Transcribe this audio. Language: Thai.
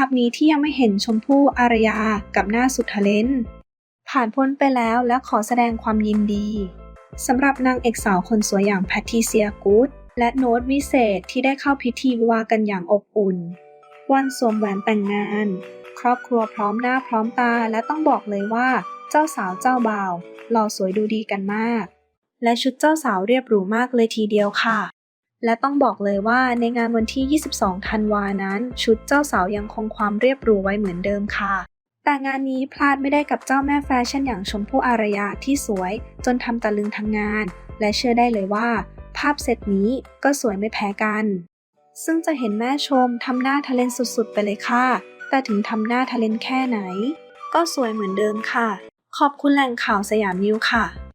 ภาพนี้ที่ยังไม่เห็นชมพู่อารยากับหน้าสุดทะเลนผ่านพ้นไปแล้วและขอแสดงความยินดีสำหรับนางเอกสาวคนสวยอย่างแพทริเซียกูดและโน้ตวิเศษที่ได้เข้าพิธีวิวากันอย่างอบอุ่น วันสวมแหวนแต่งงาน ครอบครัวพร้อมหน้าพร้อมตาและต้องบอกเลยว่า เจ้าสาวเจ้าบ่าวหล่อสวยดูดีกันมาก และชุดเจ้าสาวเรียบหรูมากเลยทีเดียวค่ะ และต้องบอกเลยว่าในงานวันที่ 22 ธันวานั้น ชุดเจ้าสาวยังคงความเรียบหรูไว้เหมือนเดิมค่ะ แต่งานนี้พลาดไม่ได้กับเจ้าแม่แฟชั่นอย่างชมพู่อารยาที่สวย จนทำตะลึงทั้งงาน และเชื่อได้เลยว่า ภาพเซตนี้ก็สวยไม่แพ้กัน ซึ่งจะเห็นแม่ชมทำหน้าทะเลนสุดๆ ไปเลยค่ะ แต่ถึงทำหน้าทะเลนแค่ไหน ก็สวยเหมือนเดิมค่ะ ขอบคุณแหล่งข่าวสยามนิวค่ะ